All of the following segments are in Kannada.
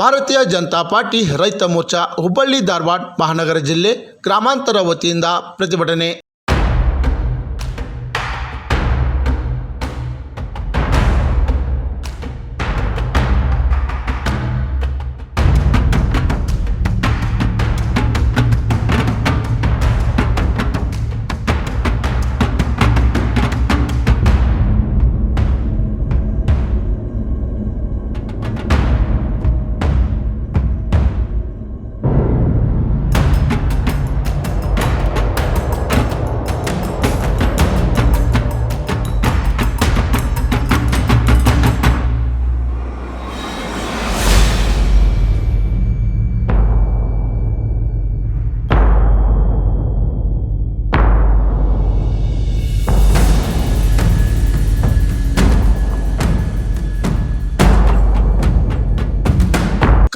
ಭಾರತೀಯ ಜನತಾ ಪಾರ್ಟಿ ರೈತ ಮೋರ್ಚಾ ಹುಬ್ಬಳ್ಳಿ ಧಾರವಾಡ ಮಹಾನಗರ ಜಿಲ್ಲೆ ಗ್ರಾಮಾಂತರ ವತಿಯಿಂದ ಪ್ರತಿಭಟನೆ.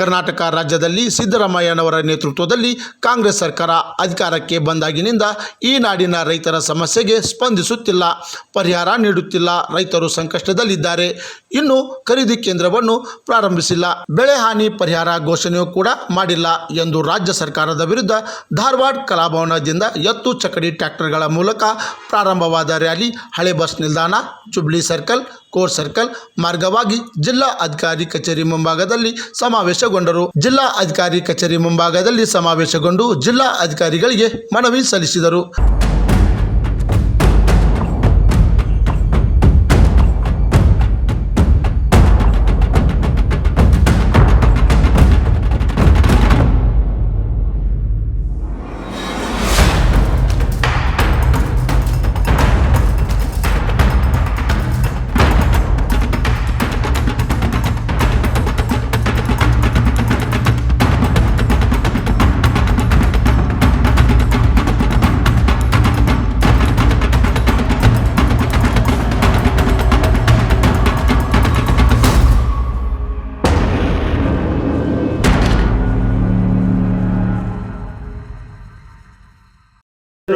ಕರ್ನಾಟಕ ರಾಜ್ಯದಲ್ಲಿ ಸಿದ್ದರಾಮಯ್ಯನವರ ನೇತೃತ್ವದಲ್ಲಿ ಕಾಂಗ್ರೆಸ್ ಸರ್ಕಾರ ಅಧಿಕಾರಕ್ಕೆ ಬಂದಾಗಿನಿಂದ ಈ ನಾಡಿನ ರೈತರ ಸಮಸ್ಯೆಗೆ ಸ್ಪಂದಿಸುತ್ತಿಲ್ಲ, ಪರಿಹಾರ ನೀಡುತ್ತಿಲ್ಲ, ರೈತರು ಸಂಕಷ್ಟದಲ್ಲಿದ್ದಾರೆ. ಇನ್ನು ಖರೀದಿ ಕೇಂದ್ರವನ್ನು ಪ್ರಾರಂಭಿಸಿಲ್ಲ. ಬೆಳೆ ಹಾನಿ ಪರಿಹಾರ ಘೋಷಣೆಯೂ ಕೂಡ ಮಾಡಿಲ್ಲ ಎಂದು ರಾಜ್ಯ ಸರ್ಕಾರದ ವಿರುದ್ಧ ಧಾರವಾಡ ಕಲಾಭವನದಿಂದ ಎತ್ತು ಚಕಡಿ ಟ್ರ್ಯಾಕ್ಟರ್ಗಳ ಮೂಲಕ ಪ್ರಾರಂಭವಾದ ರ್ಯಾಲಿ, ಹಳೆ ಬಸ್ ನಿಲ್ದಾಣ, ಜುಬ್ಲಿ ಸರ್ಕಲ್ ಕೋರ್ ಸರ್ಕಲ್ ಮಾರ್ಗವಾಗಿ ಜಿಲ್ಲಾ ಅಧಿಕಾರಿ ಕಚೇರಿ ಮುಂಭಾಗದಲ್ಲಿ ಸಮಾವೇಶಗೊಂಡರು. ಜಿಲ್ಲಾ ಅಧಿಕಾರಿ ಕಚೇರಿ ಮುಂಭಾಗದಲ್ಲಿ ಸಮಾವೇಶಗೊಂಡು ಜಿಲ್ಲಾ ಅಧಿಕಾರಿಗಳಿಗೆ ಮನವಿ ಸಲ್ಲಿಸಿದರು.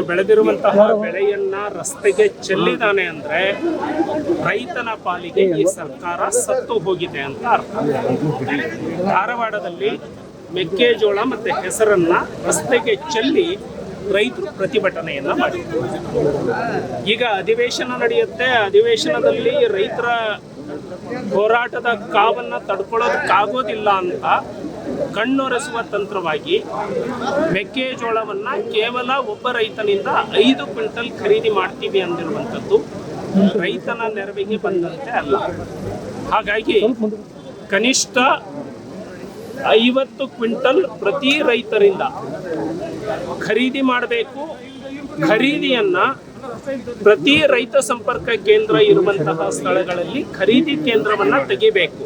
ಬೆಳೆದಿರುವಂತಹ ಬೆಳೆಯನ್ನ ರಸ್ತೆಗೆ ಚೆಲ್ಲಿದಾನೆ ಅಂದ್ರೆ ರೈತನ ಪಾಲಿಗೆ ಈ ಸರ್ಕಾರ ಸತ್ತು ಹೋಗಿದೆ ಅಂತ ಅರ್ಥ. ಧಾರವಾಡದಲ್ಲಿ ಮೆಕ್ಕೆಜೋಳ ಮತ್ತೆ ಹೆಸರನ್ನ ರಸ್ತೆಗೆ ಚೆಲ್ಲಿ ರೈತರು ಪ್ರತಿಭಟನೆಯನ್ನ ಮಾಡಿದ್ರು. ಈಗ ಅಧಿವೇಶನ ನಡೆಯುತ್ತೆ. ಅಧಿವೇಶನದಲ್ಲಿ ರೈತರ ಹೋರಾಟದ ಕಾವನ್ನ ತಡ್ಕೊಳ್ಳೋದಕ್ಕಾಗೋದಿಲ್ಲ ಅಂತ ಕಣ್ಣೊರೆಸುವ ತಂತ್ರವಾಗಿ ಮೆಕ್ಕೆಜೋಳವನ್ನು ಕೇವಲ ಒಬ್ಬ ರೈತನಿಂದ ಐದು ಕ್ವಿಂಟಲ್ ಖರೀದಿ ಮಾಡ್ತೀವಿ ಅಂದಿರುವಂಥದ್ದು. ರೈತನ ನೆರವಿಗೆ ಬಂದಂತೆ ಅಲ್ಲ. ಹಾಗಾಗಿ ಕನಿಷ್ಠ ಐವತ್ತು ಕ್ವಿಂಟಲ್ ಪ್ರತಿ ರೈತರಿಂದ ಖರೀದಿ ಮಾಡಬೇಕು. ಖರೀದಿಯನ್ನು ಪ್ರತಿ ರೈತ ಸಂಪರ್ಕ ಕೇಂದ್ರ ಇರುವಂತಹ ಸ್ಥಳಗಳಲ್ಲಿ ಖರೀದಿ ಕೇಂದ್ರವನ್ನು ತೆಗಿಬೇಕು.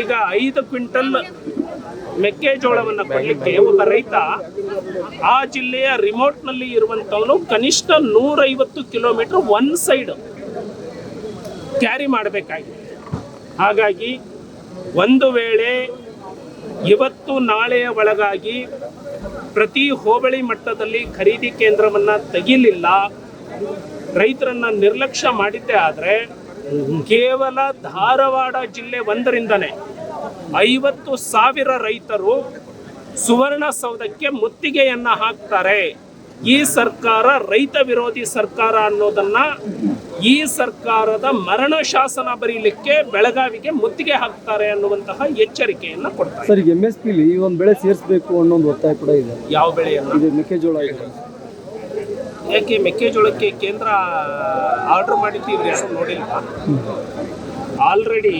ಈಗ ಐದು ಕ್ವಿಂಟಲ್ ಮೆಕ್ಕೆಜೋಳವನ್ನ ಕೊಡಲಿಕ್ಕೆ ಒಬ್ಬ ರೈತ ಆ ಜಿಲ್ಲೆಯ ರಿಮೋಟ್ನಲ್ಲಿ ಇರುವಂಥವನು ಕನಿಷ್ಠ ನೂರೈವತ್ತು ಕಿಲೋಮೀಟರ್ ಒನ್ ಸೈಡ್ ಕ್ಯಾರಿ ಮಾಡಬೇಕಾಗಿದೆ. ಹಾಗಾಗಿ ಒಂದು ವೇಳೆ ಇವತ್ತು ನಾಳೆಯ ಒಳಗಾಗಿ ಪ್ರತಿ ಹೋಬಳಿ ಮಟ್ಟದಲ್ಲಿ ಖರೀದಿ ಕೇಂದ್ರವನ್ನು ತೆಗಿಲಿಲ್ಲ, ರೈತರನ್ನ ನಿರ್ಲಕ್ಷ್ಯ ಮಾಡಿದ್ದೇ ಆದರೆ ಕೇವಲ ಧಾರವಾಡ ಜಿಲ್ಲೆ ಒಂದರಿಂದನೇ ಐವತ್ತು ಸಾವಿರ ರೈತರು ಸುವರ್ಣಸೌಧಕ್ಕೆ ಮುತ್ತಿಗೆಯನ್ನ ಹಾಕ್ತಾರೆ. ಈ ಸರ್ಕಾರ ರೈತ ವಿರೋಧಿ ಸರ್ಕಾರ ಅನ್ನೋದನ್ನ ಈ ಸರ್ಕಾರದ ಮರಣ ಶಾಸನ ಬರೀಲಿಕ್ಕೆ ಬೆಳಗಾವಿಗೆ ಮುತ್ತಿಗೆ ಹಾಕ್ತಾರೆ ಅನ್ನುವಂತಹ ಎಚ್ಚರಿಕೆಯನ್ನ ಕೊಡ್ತಾರೆ ಸರ್ ಎಸ್ ಪಿಲಿ ಈ ಒಂದು ಬೆಳೆ ಸೇರಿಸಬೇಕು ಅನ್ನೋ ಒಂದು ಒತ್ತಾಯ ಕೂಡ ಇದೆ. ಯಾವ ಬೆಳೆಯನ್ನು? ಇದು ಮೆಕ್ಕೆಜೋಳ ಇದೆ. ಯಾಕೆ ಮೆಕ್ಕೆಜೋಳಕ್ಕೆ ಕೇಂದ್ರ ಆರ್ಡರ್ ಮಾಡಿದ್ದು ಇವ್ರು ಯಾರು ನೋಡಿಲ್ಲ? ಆಲ್ರೆಡಿ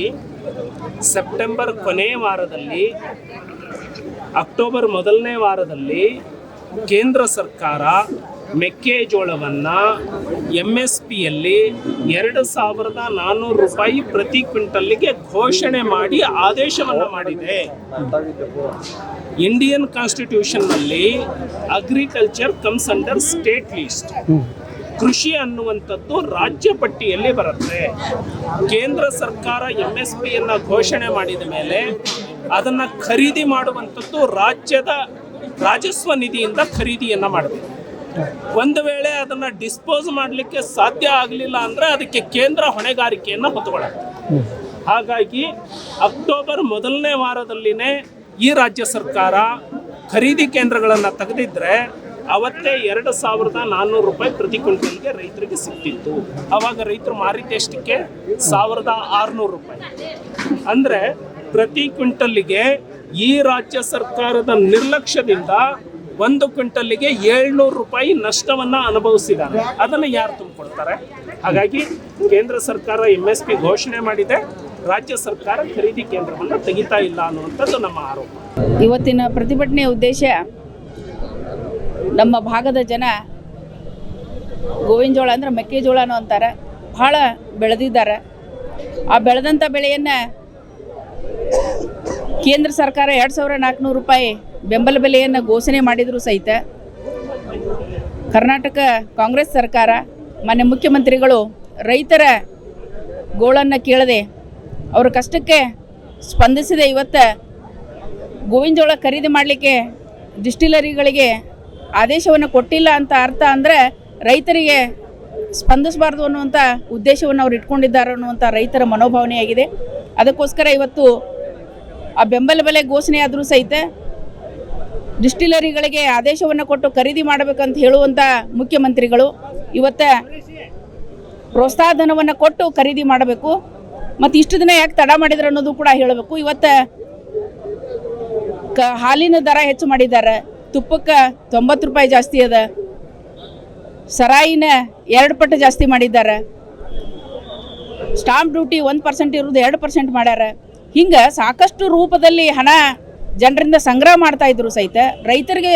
ಸೆಪ್ಟೆಂಬರ್ ಕೊನೆಯ ವಾರದಲ್ಲಿ, ಅಕ್ಟೋಬರ್ ಮೊದಲನೇ ವಾರದಲ್ಲಿ ಕೇಂದ್ರ ಸರ್ಕಾರ ಮೆಕ್ಕೆಜೋಳವನ್ನು ಎಂ ಎಸ್ ಪಿಯಲ್ಲಿ ಎರಡು ಸಾವಿರದ ನಾನ್ನೂರು ರೂಪಾಯಿ ಪ್ರತಿ ಕ್ವಿಂಟಲ್ಗೆ ಘೋಷಣೆ ಮಾಡಿ ಆದೇಶವನ್ನು ಮಾಡಿದೆ. Indian ಕಾನ್ಸ್ಟಿಟ್ಯೂಷನ್ನಲ್ಲಿ agriculture comes under state list ಕೃಷಿ ಅನ್ನುವಂಥದ್ದು ರಾಜ್ಯ ಪಟ್ಟಿಯಲ್ಲಿ ಬರುತ್ತೆ. ಕೇಂದ್ರ ಸರ್ಕಾರ ಎಂ ಎಸ್ ಪಿಯನ್ನು ಘೋಷಣೆ ಮಾಡಿದ ಮೇಲೆ ಅದನ್ನು ಖರೀದಿ ಮಾಡುವಂಥದ್ದು ರಾಜ್ಯದ ರಾಜಸ್ವ ನಿಧಿಯಿಂದ ಖರೀದಿಯನ್ನು ಮಾಡಬೇಕು. ಒಂದು ವೇಳೆ ಅದನ್ನು ಡಿಸ್ಪೋಸ್ ಮಾಡಲಿಕ್ಕೆ ಸಾಧ್ಯ ಆಗಲಿಲ್ಲ ಅಂದರೆ ಅದಕ್ಕೆ ಕೇಂದ್ರ ಹೊಣೆಗಾರಿಕೆಯನ್ನು ಹೊತ್ತುಕೊಳ್ಳುತ್ತೆ ಹಾಗಾಗಿ ಅಕ್ಟೋಬರ್ ಮೊದಲನೇ ವಾರದಲ್ಲಿನೇ ಈ ರಾಜ್ಯ ಸರ್ಕಾರ ಖರೀದಿ ಕೇಂದ್ರಗಳನ್ನು ತೆಗೆದಿದ್ರೆ ಅವತ್ತೇ ಎರಡು ಸಾವಿರದ ನಾನ್ನೂರು ರೂಪಾಯಿ ಪ್ರತಿ ಕ್ವಿಂಟಲ್ಗೆ ರೈತರಿಗೆ ಸಿಗ್ತಿತ್ತು ಆವಾಗ ರೈತರು ಮಾರಿದ್ದೆಷ್ಟಕ್ಕೆ ಸಾವಿರದ ಆರುನೂರು ರೂಪಾಯಿ. ಅಂದರೆ ಪ್ರತಿ ಕ್ವಿಂಟಲ್ಲಿಗೆ ಈ ರಾಜ್ಯ ಸರ್ಕಾರದ ನಿರ್ಲಕ್ಷ್ಯದಿಂದ ಒಂದು ಕ್ವಿಂಟಲ್ಲಿಗೆ ಏಳ್ನೂರು ರೂಪಾಯಿ ನಷ್ಟವನ್ನು ಅನುಭವಿಸಿದ್ದಾರೆ. ಅದನ್ನು ಯಾರು ತುಂಬಿಕೊಡ್ತಾರೆ? ಹಾಗಾಗಿ ಕೇಂದ್ರ ಸರ್ಕಾರ ಎಂ ಎಸ್ ಪಿ ಘೋಷಣೆ ಮಾಡಿದೆ. ರಾಜ್ಯ ಸರ್ಕಾರ ಖರೀದಿ ಕೇಂದ್ರವನ್ನು ತೆಗಿತಾ ಇಲ್ಲ ಅನ್ನುವಂಥದ್ದು ನಮ್ಮ ಆರೋಪ. ಇವತ್ತಿನ ಪ್ರತಿಭಟನೆಯ ಉದ್ದೇಶ ನಮ್ಮ ಭಾಗದ ಜನ ಗೋವಿನ ಜೋಳ ಅಂದ್ರೆ ಮೆಕ್ಕೆಜೋಳನೂ ಅಂತಾರೆ. ಭಾಳ ಬೆಳೆದಿದ್ದಾರೆ. ಆ ಬೆಳೆದಂಥ ಬೆಳೆಯನ್ನು ಕೇಂದ್ರ ಸರ್ಕಾರ ಎರಡು ಸಾವಿರ ನಾಲ್ಕುನೂರು ರೂಪಾಯಿ ಬೆಂಬಲ ಬೆಲೆಯನ್ನು ಘೋಷಣೆ ಮಾಡಿದರೂ ಸಹಿತ. ಕರ್ನಾಟಕ ಕಾಂಗ್ರೆಸ್ ಸರ್ಕಾರ, ಮಾನ್ಯ ಮುಖ್ಯಮಂತ್ರಿಗಳು ರೈತರ ಗೋಳನ್ನು ಕೇಳದೆ ಅವರ ಕಷ್ಟಕ್ಕೆ ಸ್ಪಂದಿಸಿದೆ. ಇವತ್ತು ಗೋವಿನ ಜೋಳ ಖರೀದಿ ಮಾಡಲಿಕ್ಕೆ ಡಿಸ್ಟಿಲರಿಗಳಿಗೆ ಆದೇಶವನ್ನು ಕೊಟ್ಟಿಲ್ಲ ಅಂತ ಅರ್ಥ ಅಂದರೆ ರೈತರಿಗೆ ಸ್ಪಂದಿಸಬಾರ್ದು ಅನ್ನುವಂಥ ಉದ್ದೇಶವನ್ನು ಅವ್ರು ಇಟ್ಕೊಂಡಿದ್ದಾರೆ ಅನ್ನುವಂಥ ರೈತರ ಮನೋಭಾವನೆಯಾಗಿದೆ. ಅದಕ್ಕೋಸ್ಕರ ಇವತ್ತು ಆ ಬೆಂಬಲ ಬೆಲೆ ಘೋಷಣೆ ಆದರೂ ಸಹಿತ ಡಿಸ್ಟಿಲರಿಗಳಿಗೆ ಆದೇಶವನ್ನು ಕೊಟ್ಟು ಖರೀದಿ ಮಾಡಬೇಕಂತ ಹೇಳುವಂಥ ಮುಖ್ಯಮಂತ್ರಿಗಳು ಇವತ್ತು ಪ್ರೋತ್ಸಾಹ ಧನವನ್ನು ಕೊಟ್ಟು ಖರೀದಿ ಮಾಡಬೇಕು. ಮತ್ತು ಇಷ್ಟು ದಿನ ಯಾಕೆ ತಡ ಮಾಡಿದ್ರು ಅನ್ನೋದು ಕೂಡ ಹೇಳಬೇಕು. ಇವತ್ತು ಕ ಹಾಲಿನ ದರ ಹೆಚ್ಚು ಮಾಡಿದ್ದಾರೆ. ತುಪ್ಪಕ್ಕೆ ತೊಂಬತ್ತು ರೂಪಾಯಿ ಜಾಸ್ತಿ ಅದ. ಸರಾಯಿನ ಎರಡು ಪಟ್ಟು ಜಾಸ್ತಿ ಮಾಡಿದ್ದಾರೆ. ಸ್ಟಾಂಪ್ ಡ್ಯೂಟಿ ಒಂದು ಪರ್ಸೆಂಟ್ ಇರೋದು ಎರಡು ಪರ್ಸೆಂಟ್ ಮಾಡ್ಯಾರ. ಹಿಂಗೆ ಸಾಕಷ್ಟು ರೂಪದಲ್ಲಿ ಹಣ ಜನರಿಂದ ಸಂಗ್ರಹ ಮಾಡ್ತಾ ಇದ್ರು ಸಹಿತ ರೈತರಿಗೆ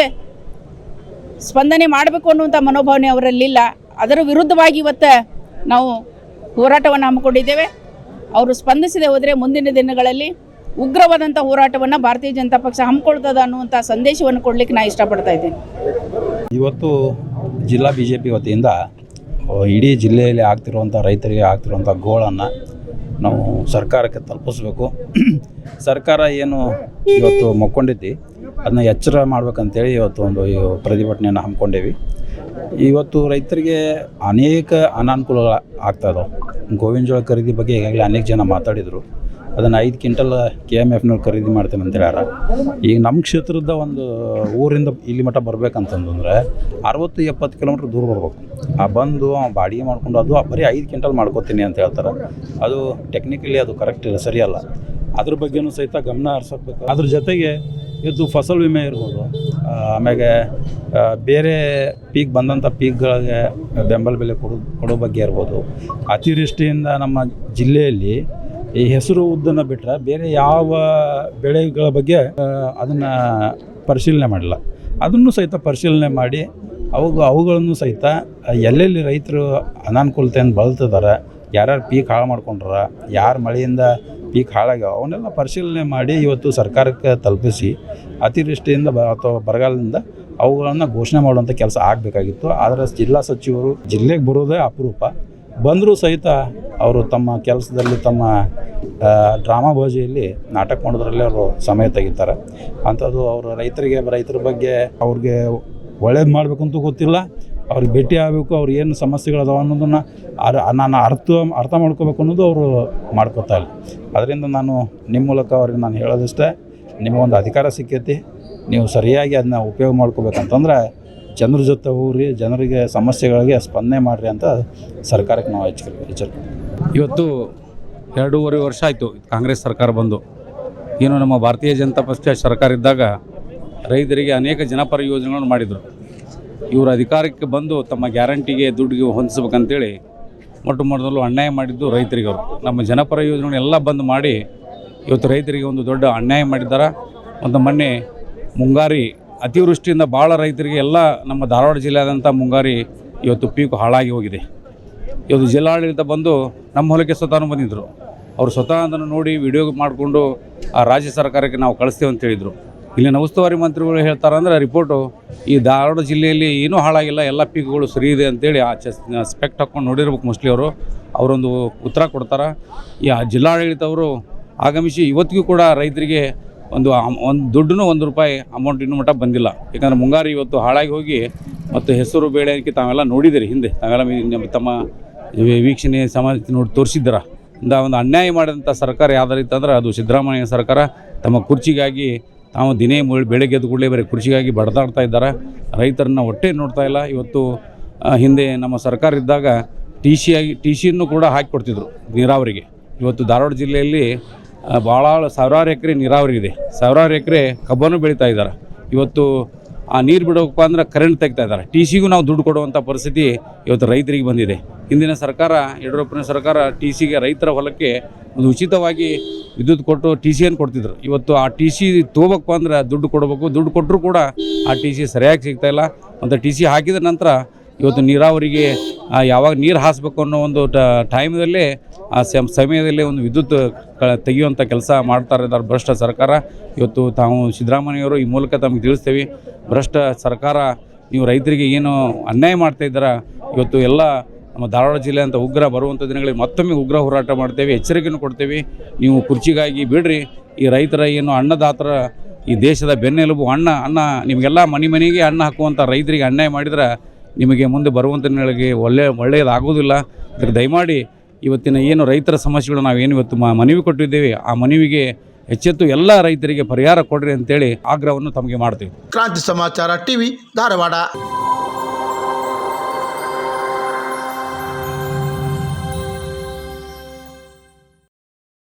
ಸ್ಪಂದನೆ ಮಾಡಬೇಕು ಅನ್ನುವಂಥ ಮನೋಭಾವನೆ ಅವರಲ್ಲಿಲ್ಲ ಅದರ ವಿರುದ್ಧವಾಗಿ ಇವತ್ತು ನಾವು ಹೋರಾಟವನ್ನು ಹಮ್ಮಿಕೊಂಡಿದ್ದೇವೆ. ಅವರು ಸ್ಪಂದಿಸದೆ ಹೋದರೆ ಮುಂದಿನ ದಿನಗಳಲ್ಲಿ ಉಗ್ರವಾದಂಥ ಹೋರಾಟವನ್ನು ಭಾರತೀಯ ಜನತಾ ಪಕ್ಷ ಹಮ್ಮಿಕೊಳ್ತದ ಅನ್ನುವಂಥ ಸಂದೇಶವನ್ನು ಕೊಡಲಿಕ್ಕೆ ನಾನು ಇಷ್ಟಪಡ್ತಾ ಇದ್ದೇನೆ. ಇವತ್ತು ಜಿಲ್ಲಾ ಬಿ ಜೆ ಪಿ ವತಿಯಿಂದ ಇಡೀ ಜಿಲ್ಲೆಯಲ್ಲಿ ಆಗ್ತಿರುವಂಥ ರೈತರಿಗೆ ಆಗ್ತಿರುವಂಥ ಗೋಳನ್ನು ನಾವು ಸರ್ಕಾರಕ್ಕೆ ತಲುಪಿಸ್ಬೇಕು. ಸರ್ಕಾರ ಏನು ಇವತ್ತು ಮಕ್ಕೊಂಡಿದ್ದಿ, ಅದನ್ನ ಎಚ್ಚರ ಮಾಡ್ಬೇಕಂತೇಳಿ ಇವತ್ತು ಒಂದು ಪ್ರತಿಭಟನೆಯನ್ನು ಹಮ್ಮಿಕೊಂಡೇವಿ. ಇವತ್ತು ರೈತರಿಗೆ ಅನೇಕ ಅನಾನುಕೂಲಗಳು ಆಗ್ತಾ ಇದಾವೆ. ಗೋವಿನ ಜೋಳ ಖರೀದಿ ಬಗ್ಗೆ ಈಗಾಗಲೇ ಅನೇಕ ಜನ ಮಾತಾಡಿದರು. ಅದನ್ನು ಐದು ಕ್ವಿಂಟಲ್ ಕೆ ಎಂ ಎಫ್ನವ್ರು ಖರೀದಿ ಮಾಡ್ತೇನೆ ಅಂತ ಹೇಳ್ಯಾರ. ಈಗ ನಮ್ಮ ಕ್ಷೇತ್ರದ ಒಂದು ಊರಿಂದ ಇಲ್ಲಿ ಮಟ್ಟ ಬರ್ಬೇಕಂತಂದ್ರೆ ಅರವತ್ತು ಎಪ್ಪತ್ತು ಕಿಲೋಮೀಟ್ರ್ ದೂರ ಬರ್ಬೇಕು. ಆ ಬಂದು ಬಾಡಿಗೆ ಮಾಡ್ಕೊಂಡು ಅದು ಬರೀ ಐದು ಕ್ವಿಂಟಲ್ ಮಾಡ್ಕೋತೀನಿ ಅಂತ ಹೇಳ್ತಾರೆ. ಅದು ಟೆಕ್ನಿಕಲಿ ಅದು ಕರೆಕ್ಟ್ ಇಲ್ಲ ಸರಿಯಲ್ಲ ಅದ್ರ ಬಗ್ಗೆನೂ ಸಹಿತ ಗಮನ ಹರಿಸಬೇಕು ಅದ್ರ ಜೊತೆಗೆ ಇದು ಫಸಲ್ ವಿಮೆ ಇರ್ಬೋದು. ಆಮೇಲೆ ಬೇರೆ ಪೀಕ್ ಬಂದಂಥ ಪೀಕ್ಗಳಿಗೆ ಬೆಂಬಲ ಬೆಲೆ ಕೊಡೋ ಕೊಡೋ ಬಗ್ಗೆ ಇರ್ಬೋದು. ಅತಿವೃಷ್ಟಿಯಿಂದ ನಮ್ಮ ಜಿಲ್ಲೆಯಲ್ಲಿ ಈ ಹೆಸರು ಉದ್ದನ್ನು ಬಿಟ್ಟರೆ ಬೇರೆ ಯಾವ ಬೆಳೆಗಳ ಬಗ್ಗೆ ಅದನ್ನು ಪರಿಶೀಲನೆ ಮಾಡಿಲ್ಲ. ಅದನ್ನು ಸಹಿತ ಪರಿಶೀಲನೆ ಮಾಡಿ ಅವು ಅವುಗಳನ್ನು ಸಹಿತ ಎಲ್ಲೆಲ್ಲಿ ರೈತರು ಅನಾನುಕೂಲತೆಯನ್ನು ಬಳಲ್ತಿದ್ದಾರೆ ಯಾರ್ಯಾರು ಪೀಕ್ ಹಾಳು ಮಾಡ್ಕೊಂಡ್ರ, ಯಾರು ಮಳೆಯಿಂದ ಪೀಕ್ ಹಾಳಾಗ್ಯಾವ, ಅವನ್ನೆಲ್ಲ ಪರಿಶೀಲನೆ ಮಾಡಿ ಇವತ್ತು ಸರ್ಕಾರಕ್ಕೆ ತಲುಪಿಸಿ, ಅತಿವೃಷ್ಟಿಯಿಂದ ಬ, ಅಥವಾ ಬರಗಾಲದಿಂದ ಅವುಗಳನ್ನು ಘೋಷಣೆ ಮಾಡುವಂಥ ಕೆಲಸ ಆಗಬೇಕಾಗಿತ್ತು. ಆದರೆ ಜಿಲ್ಲಾ ಸಚಿವರು ಜಿಲ್ಲೆಗೆ ಬರೋದೇ ಅಪರೂಪ. ಬಂದರೂ ಸಹಿತ ಅವರು ತಮ್ಮ ಕೆಲಸದಲ್ಲಿ ತಮ್ಮ ಡ್ರಾಮಾ ಭಾಷೆಯಲ್ಲಿ ನಾಟಕ ಮಾಡೋದ್ರಲ್ಲಿ ಅವರು ಸಮಯ ತೆಗಿತಾರೆ. ಅಂಥದ್ದು ಅವರು ರೈತರಿಗೆ, ರೈತರ ಬಗ್ಗೆ ಅವ್ರಿಗೆ ಒಳ್ಳೇದು ಮಾಡಬೇಕಂತೂ ಗೊತ್ತಿಲ್ಲ. ಅವ್ರಿಗೆ ಭೇಟಿ ಆಗಬೇಕು, ಅವ್ರು ಏನು ಸಮಸ್ಯೆಗಳದಾವ ಅನ್ನೋದನ್ನು ಅರ್, ನಾನು ಅರ್ಥ ಅರ್ಥ ಮಾಡ್ಕೋಬೇಕು ಅನ್ನೋದು ಅವರು ಮಾಡ್ಕೋತಾ ಇಲ್ಲ. ಅದರಿಂದ ನಾನು ನಿಮ್ಮ ಮೂಲಕ ಅವ್ರಿಗೆ ನಾನು ಹೇಳೋದಿಷ್ಟೇ, ನಿಮಗೊಂದು ಅಧಿಕಾರ ಸಿಕ್ಕೈತಿ, ನೀವು ಸರಿಯಾಗಿ ಅದನ್ನ ಉಪಯೋಗ ಮಾಡ್ಕೋಬೇಕಂತಂದ್ರೆ ಜನರ ಜೊತೆ ಹೋಗ್ರಿ, ಜನರಿಗೆ ಸಮಸ್ಯೆಗಳಿಗೆ ಸ್ಪಂದನೆ ಮಾಡಿರಿ ಅಂತ ಸರ್ಕಾರಕ್ಕೆ ನಾವು ಹೆಚ್ಚು ಎಚ್ಚರಿಕೆ ಇವತ್ತು ಎರಡೂವರೆ ವರ್ಷ ಆಯಿತು ಕಾಂಗ್ರೆಸ್ ಸರ್ಕಾರ ಬಂದು. ಏನು ನಮ್ಮ ಭಾರತೀಯ ಜನತಾ ಪಕ್ಷ ಸರ್ಕಾರ ಇದ್ದಾಗ ರೈತರಿಗೆ ಅನೇಕ ಜನಪರ ಯೋಜನೆಗಳನ್ನು ಮಾಡಿದರು. ಇವರು ಅಧಿಕಾರಕ್ಕೆ ಬಂದು ತಮ್ಮ ಗ್ಯಾರಂಟಿಗೆ ದುಡ್ಡಿಗೆ ಹೊಂದಿಸ್ಬೇಕಂತೇಳಿ ಮೊಟ್ಟ ಮೊದಲು ಅನ್ಯಾಯ ಮಾಡಿದ್ದು ರೈತರಿಗೆ ಅವರು ನಮ್ಮ ಜನಪರ ಯೋಜನೆಗಳನ್ನೆಲ್ಲ ಬಂದ್ ಮಾಡಿ ಇವತ್ತು ರೈತರಿಗೆ ಒಂದು ದೊಡ್ಡ ಅನ್ಯಾಯ ಮಾಡಿದ್ದಾರೆ. ಒಂದು ಮೊನ್ನೆ ಮುಂಗಾರಿ ಅತಿವೃಷ್ಟಿಯಿಂದ ಭಾಳ ರೈತರಿಗೆ ಎಲ್ಲ ನಮ್ಮ ಧಾರವಾಡ ಜಿಲ್ಲೆಯಾದಂಥ ಮುಂಗಾರಿ ಇವತ್ತು ಪೀಕು ಹಾಳಾಗಿ ಹೋಗಿದೆ. ಇವತ್ತು ಜಿಲ್ಲಾಡಳಿತ ಬಂದು ನಮ್ಮ ಹೊಲಕ್ಕೆ ಸ್ವತಃ ಬಂದಿದ್ದರು ಅವರು ಸ್ವತಃ ಅದನ್ನು ನೋಡಿ ವಿಡಿಯೋ ಮಾಡಿಕೊಂಡು ಆ ರಾಜ್ಯ ಸರ್ಕಾರಕ್ಕೆ ನಾವು ಕಳಿಸ್ತೇವೆ ಅಂತ ಹೇಳಿದರು. ಇಲ್ಲಿನ ಉಸ್ತುವಾರಿ ಮಂತ್ರಿಗಳು ಹೇಳ್ತಾರಂದ್ರೆ ರಿಪೋರ್ಟು ಈ ಧಾರವಾಡ ಜಿಲ್ಲೆಯಲ್ಲಿ ಏನೂ ಹಾಳಾಗಿಲ್ಲ, ಎಲ್ಲ ಪೀಕುಗಳು ಸರಿ ಇದೆ ಅಂತೇಳಿ ಆ ಚೆಸ್ ಸ್ಪೆಕ್ಟ್ ಹಾಕ್ಕೊಂಡು ನೋಡಿರ್ಬೇಕು ಮೋಸ್ಟ್ಲಿ ಅವರು. ಅವರೊಂದು ಉತ್ತರ ಕೊಡ್ತಾರೆ. ಈ ಜಿಲ್ಲಾಡಳಿತವರು ಆಗಮಿಸಿ ಇವತ್ತಿಗೂ ಕೂಡ ರೈತರಿಗೆ ಒಂದು ಒಂದು ದುಡ್ಡು ಒಂದು ರೂಪಾಯಿ ಅಮೌಂಟ್ ಇನ್ನೂ ಮಟ್ಟ ಬಂದಿಲ್ಲ. ಯಾಕಂದ್ರೆ ಮುಂಗಾರು ಇವತ್ತು ಹಾಳಾಗಿ ಹೋಗಿ ಮತ್ತು ಹೆಸರು ಬೇಳೆಕ್ಕೆ ತಾವೆಲ್ಲ ನೋಡಿದಿರಿ ಹಿಂದೆ. ತಾವೆಲ್ಲ ತಮ್ಮ ವೀಕ್ಷಣೆ ಸಮಾಜ ನೋಡಿ ತೋರಿಸಿದ್ದೀರ? ಇಂದ ಒಂದು ಅನ್ಯಾಯ ಮಾಡಿದಂಥ ಸರ್ಕಾರ ಯಾವ್ದಾರು ಅಂದ್ರೆ ಅದು ಸಿದ್ದರಾಮಯ್ಯ ಸರ್ಕಾರ. ತಮ್ಮ ಕುರ್ಚಿಗಾಗಿ ತಾವು ದಿನೇ ಬೆಳಗ್ಗೆ ಎದ್ದು ಕೂಡಲೇ ಬರೀ ಕೃಷಿಗಾಗಿ ಬಡದಾಡ್ತಾ ಇದ್ದಾರೆ. ರೈತರನ್ನ ಹೊಟ್ಟೆ ನೋಡ್ತಾ ಇಲ್ಲ. ಇವತ್ತು ಹಿಂದೆ ನಮ್ಮ ಸರ್ಕಾರ ಇದ್ದಾಗ ಟಿ ಸಿ ಆಗಿ ಟಿ ಸಿಯನ್ನು ಕೂಡ ಹಾಕಿಕೊಡ್ತಿದ್ರು ನೀರಾವರಿಗೆ. ಇವತ್ತು ಧಾರವಾಡ ಜಿಲ್ಲೆಯಲ್ಲಿ ಭಾಳ ಸಾವಿರಾರು ಎಕರೆ ನೀರಾವರಿ ಇದೆ. ಸಾವಿರಾರು ಎಕರೆ ಕಬ್ಬನ್ನು ಬೆಳೀತಾ ಇದ್ದಾರೆ. ಇವತ್ತು ಆ ನೀರು ಬಿಡೋಕಪ್ಪ ಅಂದ್ರೆ ಕರೆಂಟ್ ತೆಗ್ತಾ ಇದ್ದಾರೆ. ಟಿ ಸಿಗೂ ನಾವು ದುಡ್ಡು ಕೊಡುವಂಥ ಪರಿಸ್ಥಿತಿ ಇವತ್ತು ರೈತರಿಗೆ ಬಂದಿದೆ. ಹಿಂದಿನ ಸರ್ಕಾರ, ಯಡಿಯೂರಪ್ಪನ ಸರ್ಕಾರ ಟಿ ಸಿಗೆ ರೈತರ ಹೊಲಕ್ಕೆ ಒಂದು ಉಚಿತವಾಗಿ ವಿದ್ಯುತ್ ಕೊಟ್ಟು ಟಿ ಸಿಯನ್ನು ಕೊಡ್ತಿದ್ರು. ಇವತ್ತು ಆ ಟಿ ಸಿ ತೊಗೋಬೇಕು ಅಂದ್ರೆ ದುಡ್ಡು ಕೊಡಬೇಕು. ದುಡ್ಡು ಕೊಟ್ಟರು ಕೂಡ ಆ ಟಿ ಸಿ ಸರಿಯಾಗಿ ಸಿಗ್ತಾ ಇಲ್ಲ. ಮತ್ತು ಟಿ ಸಿ ಹಾಕಿದ ನಂತರ ಇವತ್ತು ನೀರಾವರಿಗೆ ಯಾವಾಗ ನೀರು ಹಾಸಬೇಕು ಅನ್ನೋ ಒಂದು ಟೈಮಲ್ಲೇ ಆ ಸಮ, ಸಮಯದಲ್ಲಿ ಒಂದು ವಿದ್ಯುತ್ ಕ ತೆಗೆಯುವಂಥ ಕೆಲಸ ಮಾಡ್ತಾ ಇದ್ದಾರೆ ಭ್ರಷ್ಟ ಸರ್ಕಾರ. ಇವತ್ತು ತಾವು ಸಿದ್ದರಾಮಯ್ಯವರು ಈ ಮೂಲಕ ತಮಗೆ ತಿಳಿಸ್ತೇವೆ, ಭ್ರಷ್ಟ ಸರ್ಕಾರ, ನೀವು ರೈತರಿಗೆ ಏನು ಅನ್ಯಾಯ ಮಾಡ್ತಾ ಇದ್ದೀರಾ? ಇವತ್ತು ಎಲ್ಲ ನಮ್ಮ ಧಾರವಾಡ ಜಿಲ್ಲೆ ಅಂತ ಉಗ್ರ ಬರುವಂಥ ದಿನಗಳಿಗೆ ಮತ್ತೊಮ್ಮೆ ಉಗ್ರ ಹೋರಾಟ ಮಾಡ್ತೇವೆ ಎಚ್ಚರಿಕೆಯನ್ನು ಕೊಡ್ತೇವೆ. ನೀವು ಕುರ್ಚಿಗಾಗಿ ಬಿಡ್ರಿ, ಈ ರೈತರ ಏನು ಅನ್ನದಾತರ ಈ ದೇಶದ ಬೆನ್ನೆಲುಬು ಅನ್ನ ಅನ್ನ ನಿಮಗೆಲ್ಲ ಮನೆ ಮನೆಗೆ ಅನ್ನ ಹಾಕುವಂಥ ರೈತರಿಗೆ ಅನ್ಯಾಯ ಮಾಡಿದ್ರೆ ನಿಮಗೆ ಮುಂದೆ ಬರುವಂಥ ದಿನಗಳಿಗೆ ಒಳ್ಳೆ ಒಳ್ಳೆಯದಾಗೋದಿಲ್ಲ ಅದಕ್ಕೆ ದಯಮಾಡಿ ಇವತ್ತಿನ ಏನು ರೈತರ ಸಮಸ್ಯೆಗಳು ನಾವು ಏನು ಇವತ್ತು ಮನವಿ ಕೊಟ್ಟಿದ್ದೇವೆ, ಆ ಮನವಿಗೆ ಎಚ್ಚೆತ್ತು ಎಲ್ಲ ರೈತರಿಗೆ ಪರಿಹಾರ ಕೊಡ್ರಿ ಅಂತೇಳಿ ಆಗ್ರಹವನ್ನು ತಮಗೆ ಮಾಡ್ತೀವಿ. ಕ್ರಾಂತಿ ಸಮಾಚಾರ ಟಿವಿ ಧಾರವಾಡ.